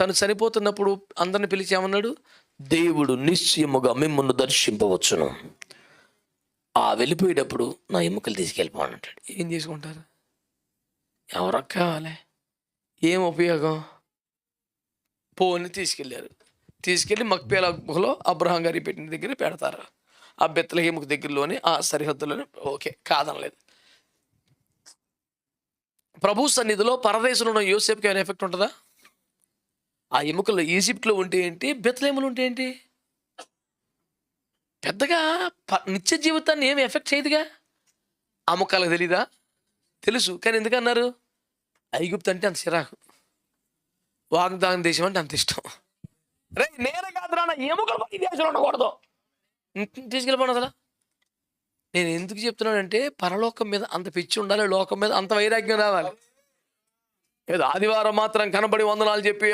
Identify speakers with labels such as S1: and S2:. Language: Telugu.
S1: తను చనిపోతున్నప్పుడు అందరిని పిలిచామన్నాడు దేవుడు నిశ్చయముగా మిమ్మల్ని దర్శింపవచ్చును. ఆ వెళ్ళిపోయేటప్పుడు నా ఎముకలు తీసుకెళ్ళిపోనంటాడు ఏం చేసుకుంటారు? ఎవరికి కావాలి. ఏం ఉపయోగం? పోని తీసుకెళ్ళారు. తీసుకెళ్ళి మక్పేల గుహలో అబ్రహాం గారి పెట్టిన దగ్గర పెడతారు. ఆ బెత్తలహేముకు దగ్గరలోనే ఆ సరిహద్దులోనే ఓకే కాదనలేదు. ప్రభు సన్నిధిలో పరదేశంలో ఉన్న యూసేఫ్కి ఏమైనా ఎఫెక్ట్ ఉంటుందా? ఆ ఎముకలు ఈజిప్ట్లో ఉంటే ఏంటి? బెత్తలేములు ఉంటే ఏంటి? పెద్దగా నిత్య జీవితాన్ని ఏమి ఎఫెక్ట్ చేయదుగా. ఆ ముక్కలకు తెలీదా? తెలుసు. కానీ ఎందుకన్నారు ఐగుప్తు అంటే అంత చిరాకు. వాగ్దాన దేశం అంటే అంత ఇష్టం. రే నేను కాదురా నా ఎముకలు ఈ దేశంలో ఉండకూడదు. తీసుకెళ్ళిపోను అసలు. నేను ఎందుకు చెప్తున్నానంటే పరలోకం మీద అంత పిచ్చి ఉండాలి లోకం మీద అంత వైరాగ్యం రావాలి. ఏదో ఆదివారం మాత్రం కనబడి వందనాలు చెప్పి